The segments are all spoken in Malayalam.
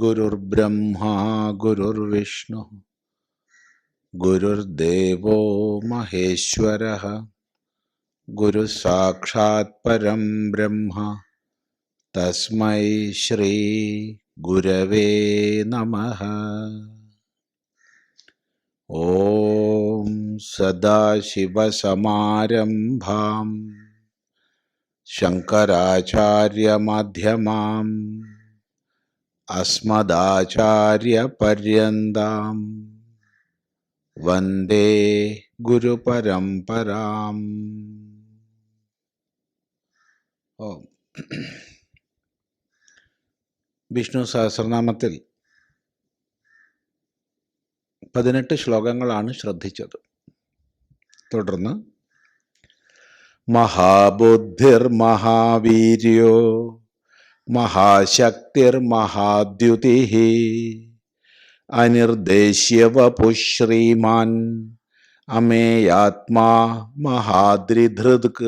गुरुर्ब्रह्मा गुरुर्विष्णु गुरुर्देवो महेश्वरः गुरुः साक्षात् परं ब्रह्म तस्मै नमः। ॐ सदाशिवसमारम्भाम् शङ्कराचार्यमध्यमाम् अस्मदाचार्यपर्यन्तां वन्दे गुरुपरम्पराम् ഓം വിഷ്ണു സഹസ്രനാമത്തിൽ പതിനെട്ട് ശ്ലോകങ്ങളാണ് ശ്രദ്ധിച്ചത് തുടർന്ന് महाशक्तिर्महाद्युति अनिर्देश्य वपुः अमेयात्मा महाद्रिधृदक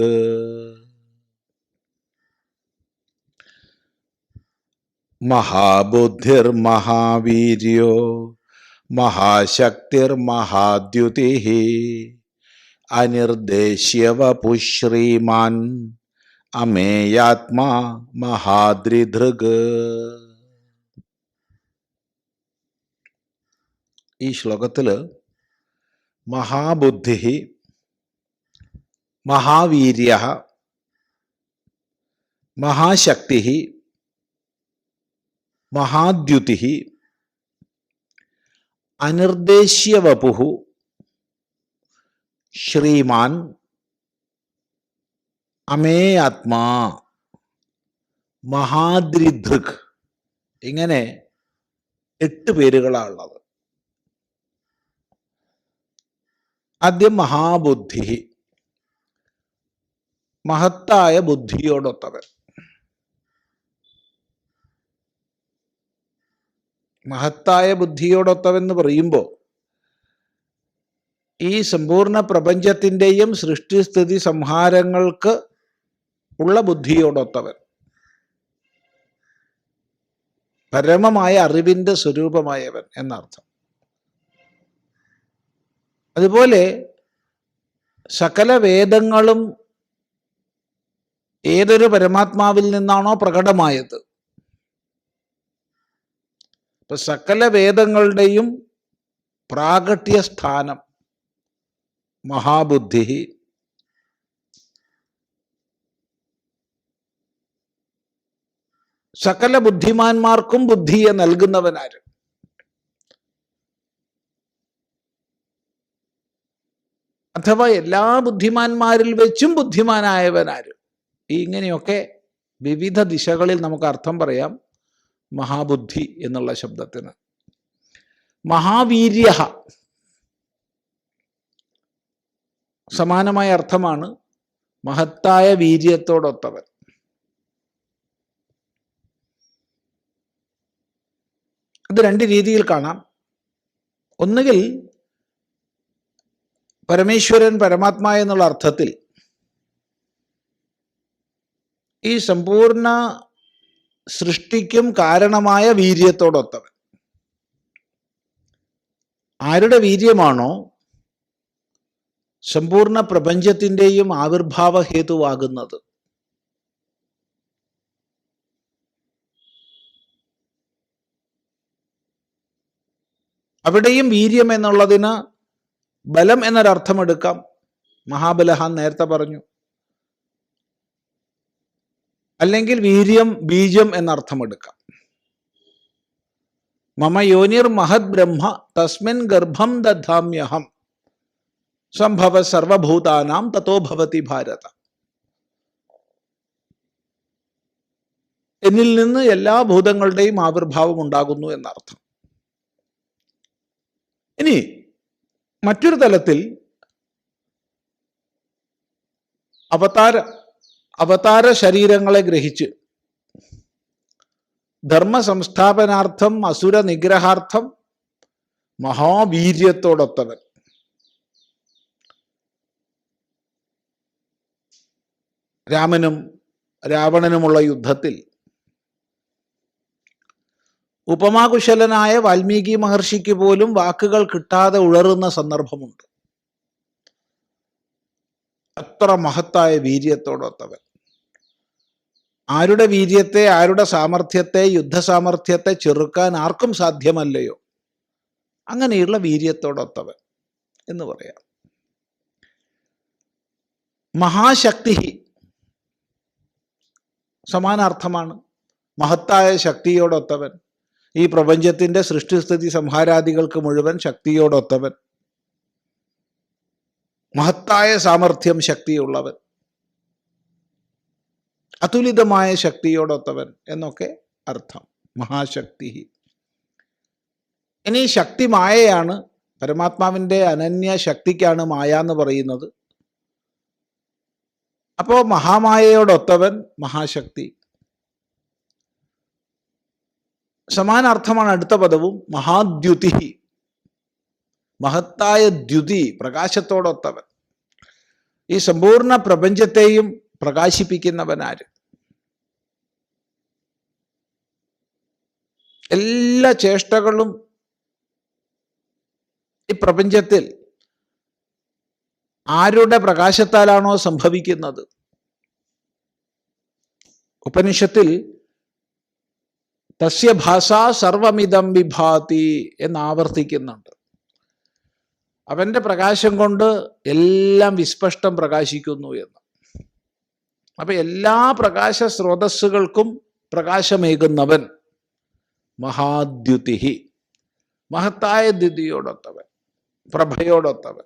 महाबुद्धिर्महावीर्यो महाशक्तिर्महाद्युति अनिर्देश्य वपुः അമേയാത്മാ മഹാദ്രിധൃഗ് ഈ ശ്ലോകത്തിൽ മഹാബുദ്ധി മഹാവീര്യ മഹാശക്തി മഹാദ്യുതി അനിർദ്ദേശ്യവപു ശ്രീമാൻ അമേ ആത്മാ മഹാദ്രിധൃക് ഇങ്ങനെ എട്ട് പേരുകളാണ് ഉള്ളത്. ആദ്യം മഹാബുദ്ധി മഹത്തായ ബുദ്ധിയോടൊത്തവൻ മഹത്തായ ബുദ്ധിയോടൊത്തവെന്ന് പറയുമ്പോൾ ഈ സമ്പൂർണ പ്രപഞ്ചത്തിന്റെയും സൃഷ്ടിസ്ഥിതി സംഹാരങ്ങൾക്ക് ഉള്ള ബുദ്ധിയോടൊത്തവൻ. പരമമായ അറിവിന്റെ സ്വരൂപമായവൻ എന്നർത്ഥം. അതുപോലെ സകല വേദങ്ങളും ഏതൊരു പരമാത്മാവിൽ നിന്നാണോ പ്രകടമായത്. ഇപ്പൊ സകല വേദങ്ങളുടെയും പ്രാകട്യ സ്ഥാനം മഹാബുദ്ധി സകല ബുദ്ധിമാന്മാർക്കും ബുദ്ധിയെ നൽകുന്നവനാര്? അഥവാ എല്ലാ ബുദ്ധിമാന്മാരിൽ വെച്ചും ബുദ്ധിമാനായവനാര്? ഇങ്ങനെയൊക്കെ വിവിധ ദിശകളിൽ നമുക്ക് അർത്ഥം പറയാം. മഹാബുദ്ധി എന്നുള്ള ശബ്ദത്തിന്. മഹാവീര്യ സമാനമായ അർത്ഥമാണ് മഹത്തായ വീര്യത്തോടൊത്തവൻ. അത് രണ്ട് രീതിയിൽ കാണാം. ഒന്നുകിൽ പരമേശ്വരൻ പരമാത്മാ എന്നുള്ള അർത്ഥത്തിൽ ഈ സമ്പൂർണ സൃഷ്ടിക്കും കാരണമായ വീര്യത്തോടൊത്തവൻ. ആരുടെ വീര്യമാണോ സമ്പൂർണ പ്രപഞ്ചത്തിന്റെയും ആവിർഭാവ ഹേതുവാകുന്നത് അവിടെയും വീര്യം എന്നുള്ളതിന് ബലം എന്നൊരർത്ഥം എടുക്കാം. മഹാബലഹാൻ നേരത്തെ പറഞ്ഞു. അല്ലെങ്കിൽ വീര്യം ബീജം എന്നർത്ഥം എടുക്കാം. മമ യോനിർ മഹത് ബ്രഹ്മ തസ്മിൻ ഗർഭം ദധാമ്യഹം സംഭവ സർവഭൂതാനാം തത്തോ ഭവതി ഭാരത. എന്നിൽ നിന്ന് എല്ലാ ഭൂതങ്ങളുടെയും ആവിർഭാവം ഉണ്ടാകുന്നു എന്നർത്ഥം. ഇനി മറ്റൊരു തലത്തിൽ അവതാര അവതാര ശരീരങ്ങളെ ഗ്രഹിച്ച് ധർമ്മ സംസ്ഥാപനാർത്ഥം അസുര നിഗ്രഹാർത്ഥം മഹാവീര്യത്തോടൊത്തവൻ. രാമനും രാവണനുമുള്ള യുദ്ധത്തിൽ ഉപമാകുശലനായ വാൽമീകി മഹർഷിക്ക് പോലും വാക്കുകൾ കിട്ടാതെ ഉഴറുന്ന സന്ദർഭമുണ്ട്. അത്ര മഹത്തായ വീര്യത്തോടൊത്തവൻ. ആരുടെ വീര്യത്തെ ആരുടെ സാമർഥ്യത്തെ യുദ്ധസാമർഥ്യത്തെ ചെറുക്കാൻ ആർക്കും സാധ്യമല്ലയോ? അങ്ങനെയുള്ള വീര്യത്തോടൊത്തവൻ എന്ന് പറയാം. മഹാശക്തി സമാനാർത്ഥമാണ്. മഹത്തായ ശക്തിയോടൊത്തവൻ ഈ പ്രപഞ്ചത്തിന്റെ സൃഷ്ടിസ്ഥിതി സംഹാരാദികൾക്ക് മുഴുവൻ ശക്തിയോടൊത്തവൻ. മഹത്തായ സാമർഥ്യം ശക്തിയുള്ളവൻ. അതുലിതമായ ശക്തിയോടൊത്തവൻ എന്നൊക്കെ അർത്ഥം. മഹാശക്തി. ഇനി ശക്തി മായയാണ്. പരമാത്മാവിന്റെ അനന്യ ശക്തിക്കാണ് മായ എന്ന് പറയുന്നത്. അപ്പോൾ മഹാമായയോടൊത്തവൻ മഹാശക്തി. സമാനാർത്ഥമാണ് അടുത്ത പദവും മഹാദ്യുതി. മഹത്തായ ദ്യുതി പ്രകാശത്തോടൊത്തവൻ. ഈ സമ്പൂർണ പ്രപഞ്ചത്തെയും പ്രകാശിപ്പിക്കുന്നവനാര്? എല്ലാ ചേഷ്ടകളും ഈ പ്രപഞ്ചത്തിൽ ആരുടെ പ്രകാശത്താലാണോ സംഭവിക്കുന്നത്? ഉപനിഷത്തിൽ തസ്യ ഭാഷ സർവമിതം വിഭാതി എന്ന് ആവർത്തിക്കുന്നുണ്ട്. അവന്റെ പ്രകാശം കൊണ്ട് എല്ലാം വിസ്പഷ്ടം പ്രകാശിക്കുന്നു എന്ന്. അപ്പൊ എല്ലാ പ്രകാശ സ്രോതസ്സുകൾക്കും പ്രകാശമേകുന്നവൻ മഹാദ്യുതിഹി മഹത്തായ ദ്യുതിയോടൊത്തവൻ പ്രഭയോടൊത്തവൻ.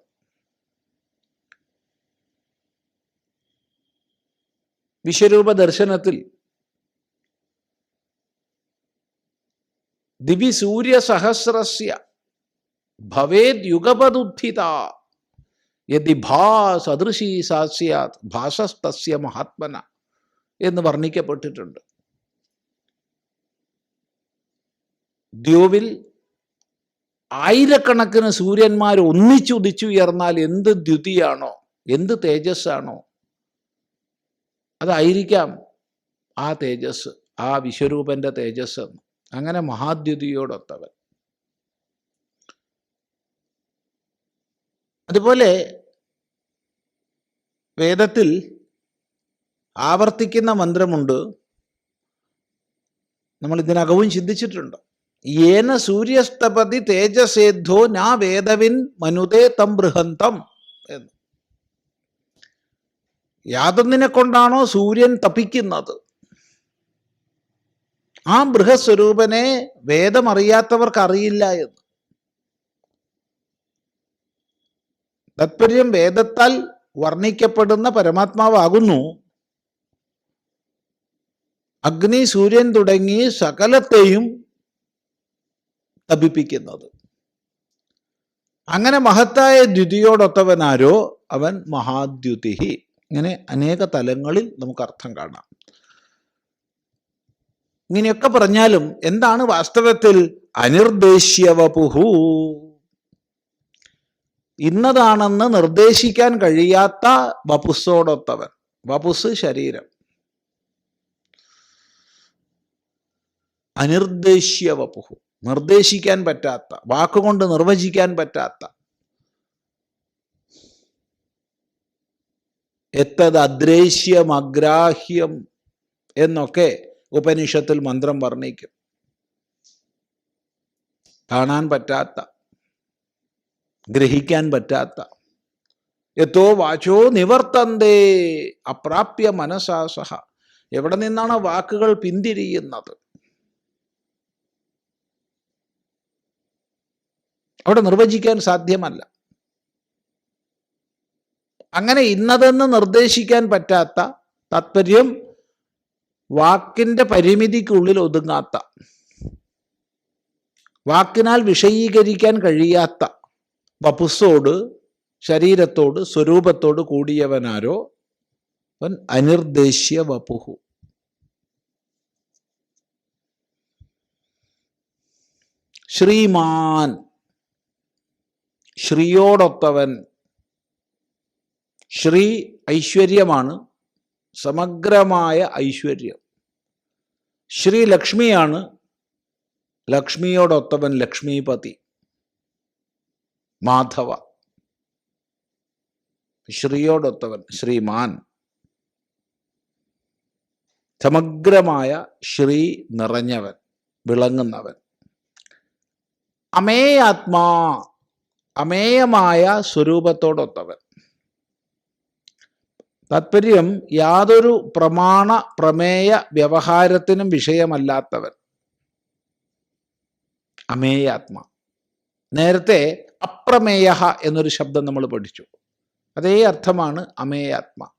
വിശ്വരൂപ ദർശനത്തിൽ ദിവി സൂര്യ സഹസ്രസ്യ ഭവേദ് യുഗപദുദ്ധിത. യതി ഭാ സദൃശീ സാസ്യാത് ഭാസസ്തസ്യ മഹാത്മന എന്ന് വർണിക്കപ്പെട്ടിട്ടുണ്ട്. ദ്യോവിൽ ആയിരക്കണക്കിന് സൂര്യന്മാർ ഒന്നിച്ചുദിച്ചുയർന്നാൽ എന്ത് ദ്യുതിയാണോ എന്ത് തേജസ്സാണോ അതായിരിക്കാം ആ തേജസ് ആ വിശ്വരൂപന്റെ തേജസ് എന്ന്. അങ്ങനെ മഹാദ്യുതിയോടൊത്തവൻ. അതുപോലെ വേദത്തിൽ ആവർത്തിക്കുന്ന മന്ത്രമുണ്ട്. നമ്മൾ ഇതിനകവും ചിന്തിച്ചിട്ടുണ്ട്. ഏന സൂര്യസ്തപതി തേജസേദ്ധോ നാ വേദവിൻ മനുതേ തം ബൃഹന്തം എന്ന്. യാതൊന്നിനെ കൊണ്ടാണോ സൂര്യൻ തപിക്കുന്നത്? ആ ബൃഹസ്വരൂപനെ വേദമറിയാത്തവർക്ക് അറിയില്ല എന്ന്. താത്പര്യം വേദത്താൽ വർണിക്കപ്പെടുന്ന പരമാത്മാവാകുന്നു. അഗ്നി സൂര്യൻ തുടങ്ങി സകലത്തെയും തപിപ്പിക്കുന്നത്. അങ്ങനെ മഹത്തായ ദ്യുതിയോടൊത്തവനാരോ? അവൻ മഹാദ്യുതി ഇങ്ങനെ അനേക തലങ്ങളിൽ നമുക്ക് അർത്ഥം കാണാം. ഇങ്ങനെയൊക്കെ പറഞ്ഞാലും എന്താണ് വാസ്തവത്തിൽ അനിർദ്ദേശ്യവപുഹു? ഇന്നതാണെന്ന് നിർദ്ദേശിക്കാൻ കഴിയാത്ത വപുസ്സോടൊത്തവൻ. വപുസ് ശരീരം. അനിർദ്ദേശ്യ വപുഹു നിർദ്ദേശിക്കാൻ പറ്റാത്ത വാക്കുകൊണ്ട് നിർവചിക്കാൻ പറ്റാത്ത. എത്തത് അദ്രേശ്യം അഗ്രാഹ്യം എന്നൊക്കെ ഉപനിഷത്തിൽ മന്ത്രം വർണിക്കും. കാണാൻ പറ്റാത്ത ഗ്രഹിക്കാൻ പറ്റാത്ത എത്തോ വാചോ നിവർത്തന്തേ അപ്രാപ്യ മനസാസഹ എവിടെ നിന്നാണ് വാക്കുകൾ പിന്തിരിയുന്നത്? അവിടെ നിർവചിക്കാൻ സാധ്യമല്ല. അങ്ങനെ ഇന്നതെന്ന് നിർദ്ദേശിക്കാൻ പറ്റാത്ത താത്പര്യം വാക്കിന്റെ പരിമിതിക്കുള്ളിൽ ഒതുങ്ങാത്ത വാക്കിനാൽ വിഷയീകരിക്കാൻ കഴിയാത്ത വപുസ്സോട് ശരീരത്തോട് സ്വരൂപത്തോട് കൂടിയവനാരോ? അവൻ അനിർദ്ദേശ്യ വപുഹു. ശ്രീമാൻ ശ്രീയോടൊത്തവൻ ശ്രീ ഐശ്വര്യമാണ്. സമഗ്രമായ ഐശ്വര്യം. ശ്രീ ലക്ഷ്മിയാണ് ലക്ഷ്മിയോടൊത്തവൻ ലക്ഷ്മിപതി. മാധവ. ശ്രീയോടൊത്തവൻ ശ്രീമാൻ. സമഗ്രമായ ശ്രീ നിറഞ്ഞവൻ വിളങ്ങുന്നവൻ. അമേയാത്മാ അമേയമായ സ്വരൂപത്തോടൊത്തവൻ. താത്പര്യം യാതൊരു പ്രമാണ പ്രമേയ വ്യവഹാരത്തിനും വിഷയമല്ലാത്തവൻ. അമേയാത്മ. നേരത്തെ അപ്രമേയ എന്നൊരു ശബ്ദം നമ്മൾ പഠിച്ചു. അതേ അർത്ഥമാണ് അമേയാത്മ.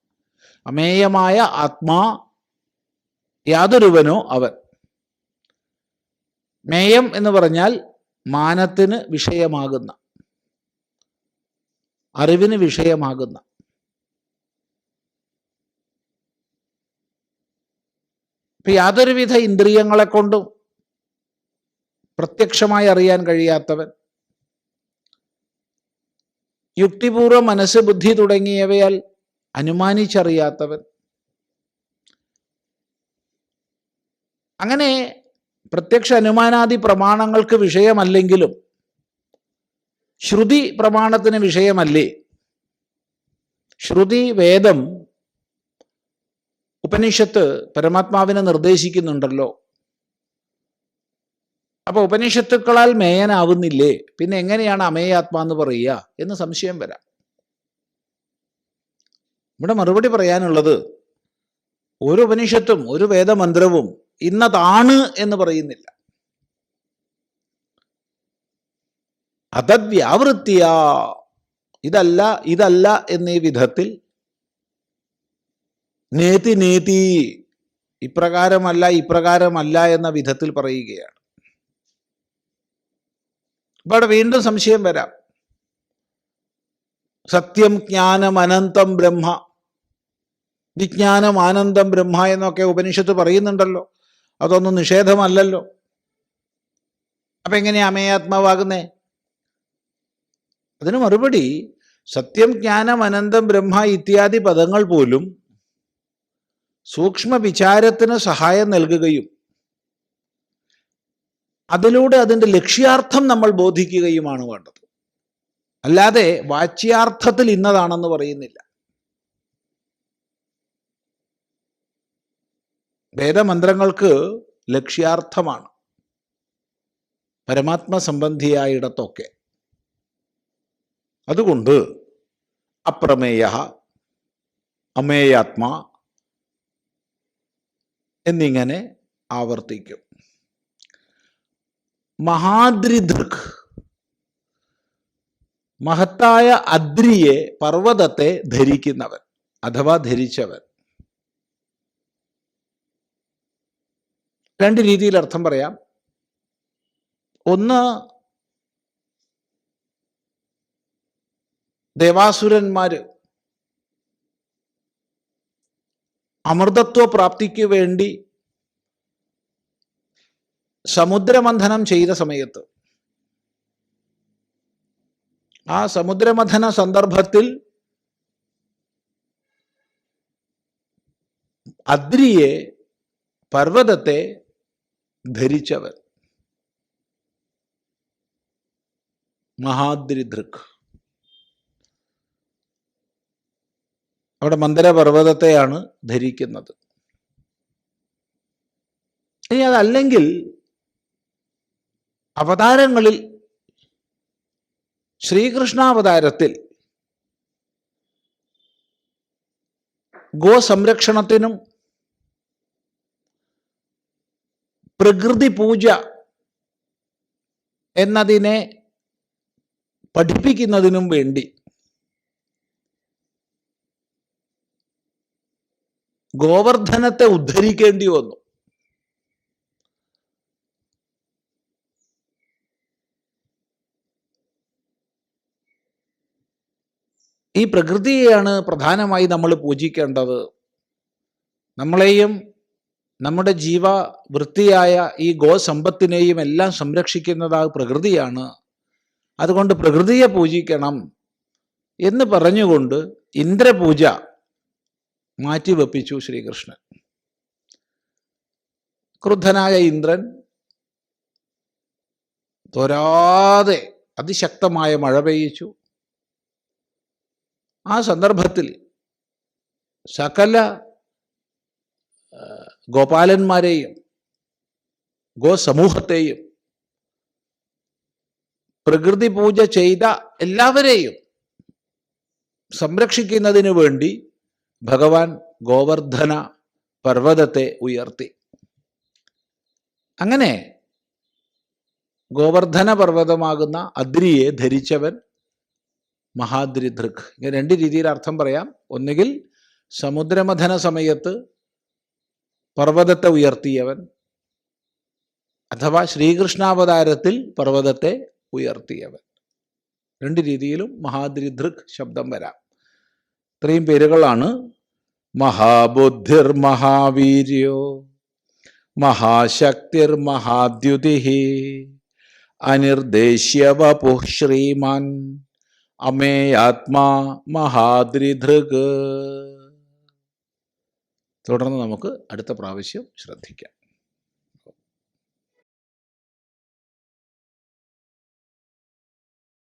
അമേയമായ ആത്മാ യാതൊരുവനോ അവൻ. മേയം എന്ന് പറഞ്ഞാൽ മാനത്തിന് വിഷയമാകുന്ന അറിവിന് വിഷയമാകുന്ന ഇപ്പൊ യാതൊരുവിധ ഇന്ദ്രിയങ്ങളെ കൊണ്ടും പ്രത്യക്ഷമായി അറിയാൻ കഴിയാത്തവൻ യുക്തിപൂർവം മനസ്സ് ബുദ്ധി തുടങ്ങിയവയാൽ അനുമാനിച്ചറിയാത്തവൻ അങ്ങനെ പ്രത്യക്ഷ അനുമാനാദി പ്രമാണങ്ങൾക്ക് വിഷയമല്ലെങ്കിലും ശ്രുതി പ്രമാണത്തിന് വിഷയമല്ലേ? ശ്രുതി വേദം ഉപനിഷത്ത് പരമാത്മാവിനെ നിർദ്ദേശിക്കുന്നുണ്ടല്ലോ. അപ്പൊ ഉപനിഷത്തുക്കളാൽ മേയനാവുന്നില്ലേ? പിന്നെ എങ്ങനെയാണ് അമേയാത്മാ എന്ന് പറയുക എന്ന് സംശയം വരാം. ഇവിടെ മറുപടി പറയാനുള്ളത് ഒരു ഉപനിഷത്തും ഒരു വേദമന്ത്രവും ഇന്നതാണ് എന്ന് പറയുന്നില്ല. അതദ്വ്യാവൃത്തിയ. ഇതല്ല ഇതല്ല എന്നീ വിധത്തിൽ നേതി നേതി ഇപ്രകാരമല്ല ഇപ്രകാരമല്ല എന്ന വിധത്തിൽ പറയുകയാണ്. അപ്പൊ അവിടെ വീണ്ടും സംശയം വരാം. സത്യം ജ്ഞാനം അനന്തം ബ്രഹ്മ. വിജ്ഞാനം ആനന്ദം ബ്രഹ്മ എന്നൊക്കെ ഉപനിഷത്ത് പറയുന്നുണ്ടല്ലോ. അതൊന്നും നിഷേധമല്ലല്ലോ. അപ്പൊ എങ്ങനെയാ അമേയാത്മാവാകുന്നേ അതിന് മറുപടി സത്യം ജ്ഞാനം അനന്തം ബ്രഹ്മ ഇത്യാദി പദങ്ങൾ പോലും സൂക്ഷ്മ വിചാരത്തിന് സഹായം നൽകുകയും അതിലൂടെ അതിന്റെ ലക്ഷ്യാർത്ഥം നമ്മൾ ബോധിക്കുകയുമാണ് വേണ്ടത്. അല്ലാതെ വാച്യാർത്ഥത്തിൽ ഇന്നതാണെന്ന് പറയുന്നില്ല. വേദമന്ത്രങ്ങൾക്ക് ലക്ഷ്യാർത്ഥമാണ് പരമാത്മ സംബന്ധിയായിടത്തൊക്കെ അതുകൊണ്ട് അപ്രമേയ അമേയാത്മാ എന്നിങ്ങനെ ആവർത്തിക്കും. മഹാദ്രിദൃക് മഹത്തായ അദ്രിയെ പർവതത്തെ ധരിക്കുന്നവൻ അഥവാ ധരിച്ചവൻ. രണ്ട് രീതിയിൽ അർത്ഥം പറയാം. ഒന്ന് ദേവാസുരന്മാര് അമൃതത്വ പ്രാപ്തിക്ക് വേണ്ടി സമുദ്രമന്ഥനം ചെയ്ത സമയത്ത് ആ സമുദ്രമഥന സന്ദർഭത്തിൽ അദ്രിയെ പർവതത്തെ ധരിച്ചവൻ മഹാദ്രിദൃക്. അവിടെ മന്ദരപർവതത്തെയാണ് ധരിക്കുന്നത്. ഇനി അതല്ലെങ്കിൽ അവതാരങ്ങളിൽ ശ്രീകൃഷ്ണാവതാരത്തിൽ ഗോസംരക്ഷണത്തിനും പ്രകൃതി പൂജ എന്നതിനെ പഠിപ്പിക്കുന്നതിനും വേണ്ടി ഗോവർദ്ധനത്തെ ഉദ്ധരിക്കേണ്ടി വന്നു. ഈ പ്രകൃതിയെയാണ് പ്രധാനമായി നമ്മൾ പൂജിക്കേണ്ടത്. നമ്മളെയും നമ്മുടെ ജീവ വൃത്തിയായ ഈ ഗോസമ്പത്തിനെയും എല്ലാം സംരക്ഷിക്കുന്നത് ആ പ്രകൃതിയാണ്. അതുകൊണ്ട് പ്രകൃതിയെ പൂജിക്കണം എന്ന് പറഞ്ഞുകൊണ്ട് ഇന്ദ്രപൂജ മാറ്റിവെപ്പിച്ചു ശ്രീകൃഷ്ണൻ. ക്രുദ്ധനായ ഇന്ദ്രൻ തോരാതെ അതിശക്തമായ മഴ പെയ്യിച്ചു. ആ സന്ദർഭത്തിൽ സകല ഗോപാലന്മാരെയും ഗോസമൂഹത്തെയും പ്രകൃതി പൂജ ചെയ്ത എല്ലാവരെയും സംരക്ഷിക്കുന്നതിന് വേണ്ടി ഭഗവാൻ ഗോവർദ്ധന പർവതത്തെ ഉയർത്തി. അങ്ങനെ ഗോവർദ്ധന പർവതമാകുന്ന അദ്രിയെ ധരിച്ചവൻ മഹാദ്രിധൃക് ഇങ്ങനെ രണ്ട് രീതിയിൽ അർത്ഥം പറയാം. ഒന്നുകിൽ സമുദ്രമഥന സമയത്ത് പർവതത്തെ ഉയർത്തിയവൻ അഥവാ ശ്രീകൃഷ്ണാവതാരത്തിൽ പർവതത്തെ ഉയർത്തിയവൻ. രണ്ട് രീതിയിലും മഹാദ്രിധൃക് ശബ്ദം വരാം. ഇത്രയും പേരുകളാണ്. മഹാബുദ്ധിർ മഹാവീര്യോ മഹാശക്തിർ മഹാദ്യുതി അനിർദ്ദേശ്യവപു ശ്രീമാൻ അമേയാത്മാ മഹാദ്രിധൃക് തുടർന്ന് നമുക്ക് അടുത്ത പ്രാവശ്യം ശ്രദ്ധിക്കാം.